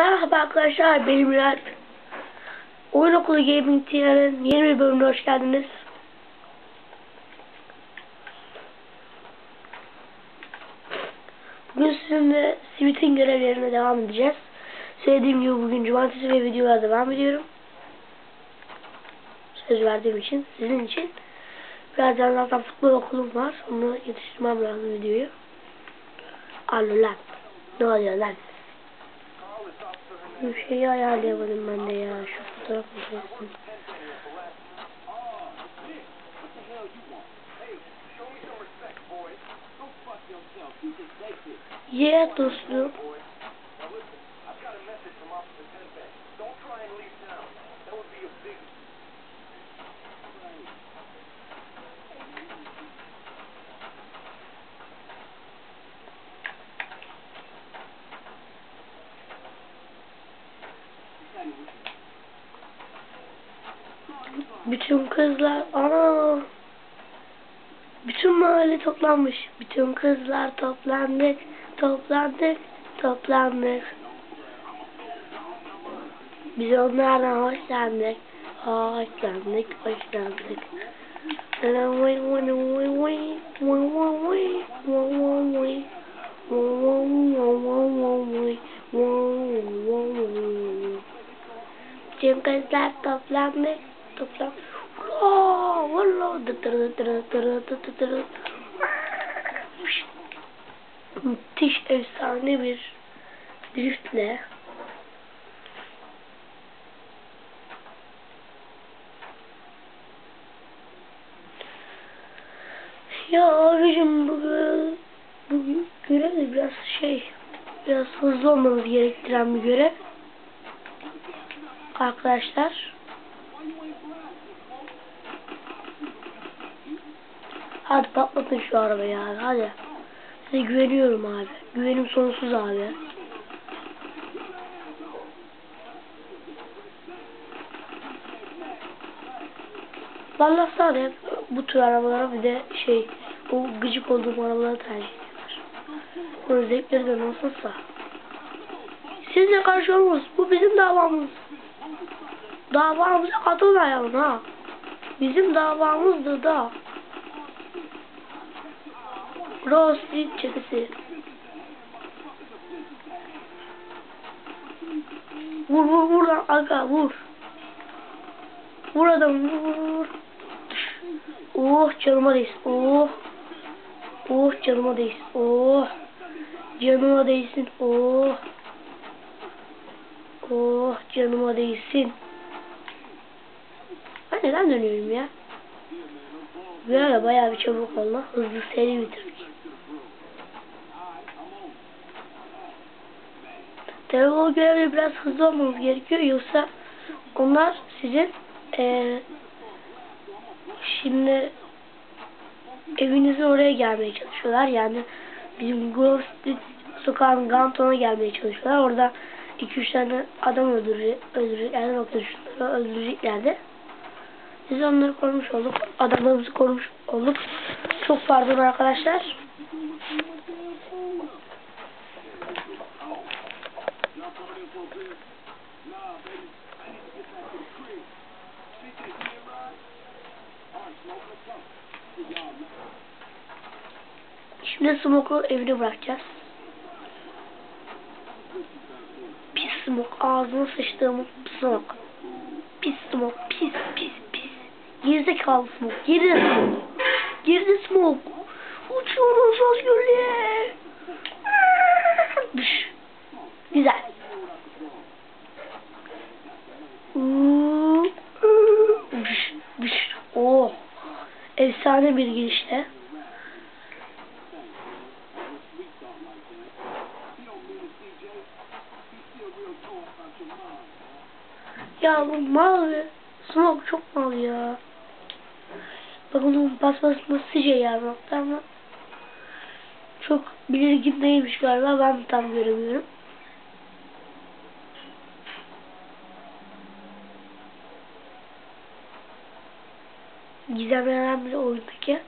Merhaba arkadaşlar, benim Murat. Oyun Okulu Gaming TR'nin yeni bir bölümüne hoş geldiniz. Bugün sizinle Sweet'in görevlerine devam edeceğiz. Söylediğim gibi bugün cumartesi ve videolara devam ediyorum. Söz verdiğim için, sizin için. Birazdan zaten futbol okulum var. Onu yetiştirmem lazım videoyu. Alo lan. Ne oluyor lan? Bir şeyi ayarlayamadım ben de ya. Şu fotoğraf meselesini. Yeah dostum. Bütün kızlar ana bütün mahalle toplanmış. Bütün kızlar toplandık, toplandık, toplandık. Biz onlardan hoşlandık. Hoşlandık, hoşlandık. Bütün kızlar toplandık, toplam. Valla valla. Müthiş efsane bir driftle Ya abicim bugün bugün görev de biraz şey biraz hızlı olmamız gerektiren bir görev. Arkadaşlar. Hadi patlatın şu arabayı abi hadi. Size güveniyorum abi. Güvenim sonsuz abi. Vallahi sadece bu tür arabalara bir de şey o gıcık olduğum arabaları tercih ediyorlar. Bunun zevkleri de nasılsa. Sizle karşı Bu bizim davamız. Davamıza katılmayalım ha. Bizim davamızdır da. Street çetesi. Vur vur vur lan aga vur. Vur adam vur vur. Oh canıma değsin. Oh. Oh canıma değsin. Oh. Canıma değsin. Oh. Oh canıma değsin. Ben neden dönüyorum ya? Böyle bayağı bir çabuk oldu. Hızlı seri bitirdik. Tabii o görevde biraz hızlı olmamız gerekiyor. Yoksa onlar sizin ee, şimdi evinizin oraya gelmeye çalışıyorlar. Yani bizim Grove Street sokağın Ganton'a gelmeye çalışıyorlar. Orada 2-3 tane adam öldürecek, öldürecek, yani nokta şunları öldüreceklerdi. Biz onları korumuş olduk. Adamlarımızı korumuş olduk. Çok pardon arkadaşlar. Şimdi Smoke'u evine bırakacağız. Pis Smoke. Ağzına sıçtığımız Smoke. Pis Smoke. Pis pis pis. Gerizekalı Smoke. Geride Smoke. Geride Smoke. Uçuyoruz özgürlüğe. Dış. Güzel. Efsane bir girişte. Ya bu mal be. Smoke çok mal ya. Bak onun basmasını sıca yarmakta ama çok belirgin değilmiş galiba. Ben tam göremiyorum. Gizemler bile oyundaki.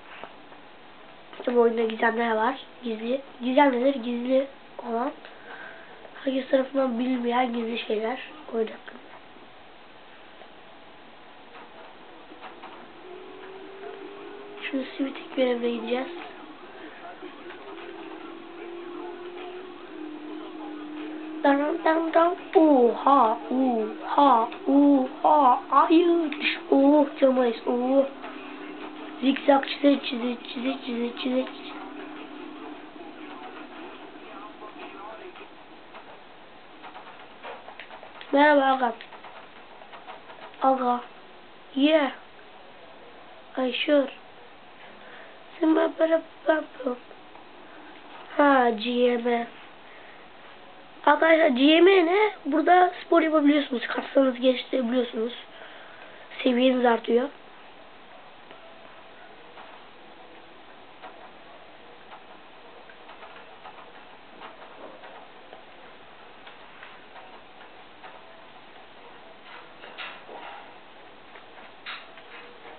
Bu oyunda gizemler var. Gizli. Gizem nedir? Gizli olan. herkes tarafından bilinmeyen gizli şeyler oyun hakkında. Şimdi Simitik görevine gideceğiz. Dan dan dan. Oha, oha, oha. Hayır. Oh camayız. Oh. Zikzak çize çize çize çize çize çize. Merhaba aga. Aga. Yeah. I sure. Bana böyle yapıyorsun. Ha GM. Arkadaşlar GM ne? Burada spor yapabiliyorsunuz. Kaslarınızı geliştirebiliyorsunuz. Seviyeniz artıyor.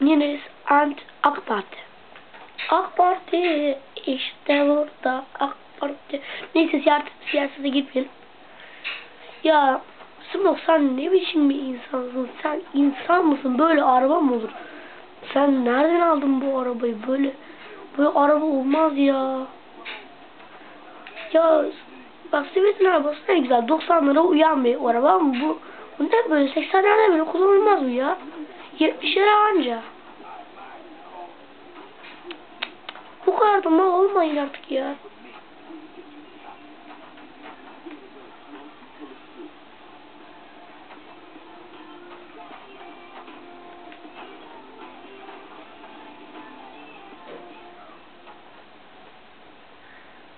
Yeniz and AK Parti. AK Parti işte burada AK Parti. Neyse siyaset, siyasete gitmeyelim. Ya Smoke sen ne biçim bir insansın? Sen insan mısın? Böyle araba mı olur? Sen nereden aldın bu arabayı? Böyle böyle araba olmaz ya. Ya bak Sivet'in arabası ne güzel. 90'lara uyan bir araba ama bu, bu ne böyle 80'lerde bile kullanılmaz mı ya? 70 lira anca. Bu kadar da mal olmayın artık ya.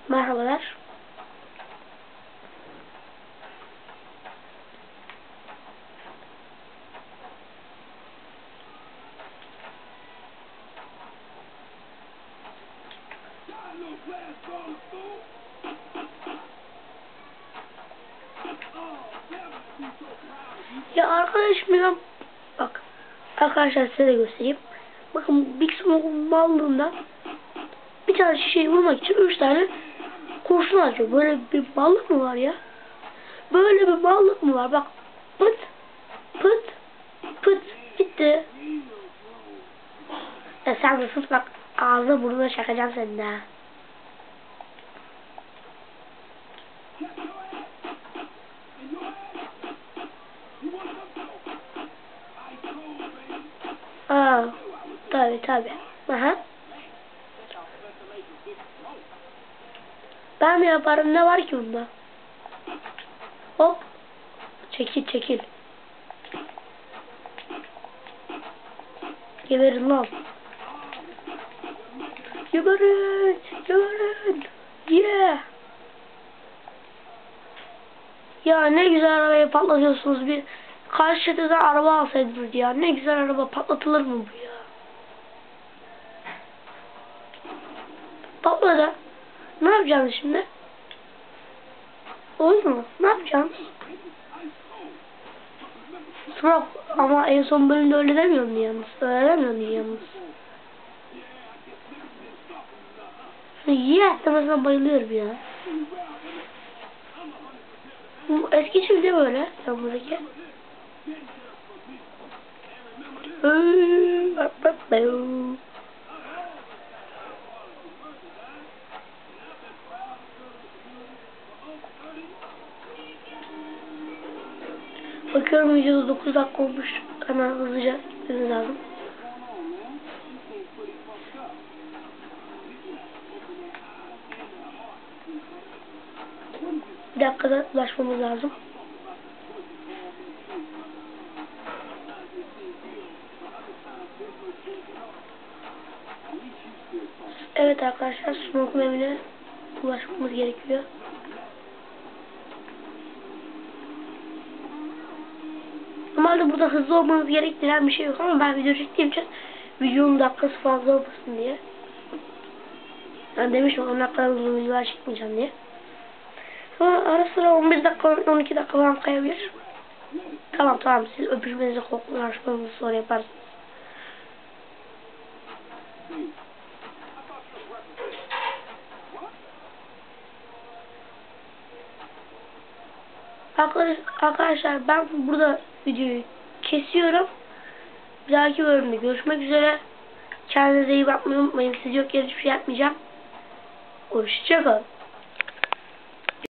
Merhabalar. Ya arkadaşım ya bak arkadaşlar size de göstereyim. Bakın Big Smoke'un mallığında bir tane şişeyi vurmak için üç tane kurşun atıyor. Böyle bir mallık mı var ya? Böyle bir mallık mı var? Bak pıt pıt pıt bitti. Ya sen de sus bak ağzına burnuna çakacağım senin ha. Aa, tabi tabi. Aha. Ben mi yaparım ne var ki bunda? Hop. Çekil çekil. Geberin lan. Geberin. Geberin. Yeah. Ya ne güzel arabayı patlatıyorsunuz bir karşıda araba alsaydınız ya. Ne güzel araba patlatılır mı bu ya? Patladı. Ne yapacaksın şimdi? Olur mu? Ne yapacaksın? Smoke ama en son bölümde öyle demiyordun yalnız. Öyle demiyordun yalnız. Yeah demesine bayılıyorum ya. Bu eski çizgi böyle. Sen buradaki. Bakıyorum videoda 9 dakika olmuş. Hemen hızlıca gitmemiz lazım. Bir dakikada ulaşmamız lazım. Evet arkadaşlar Smoke'un evine ulaşmamız gerekiyor. Normalde burada hızlı olmanız gerektiren bir şey yok ama ben video çektiğim için videonun dakikası fazla olmasın diye. Ben demiştim 10 dakika uzun videolar çekmeyeceğim diye. Ama ara sıra 11 dakika 12 dakika falan kayabilir. Tamam tamam siz öpüşmenizi koklaşmanızı sonra yaparsınız. Arkadaşlar ben burada videoyu kesiyorum. Bir dahaki bölümde görüşmek üzere. Kendinize iyi bakmayı unutmayın. Siz yok hiçbir şey yapmayacağım. Hoşçakalın.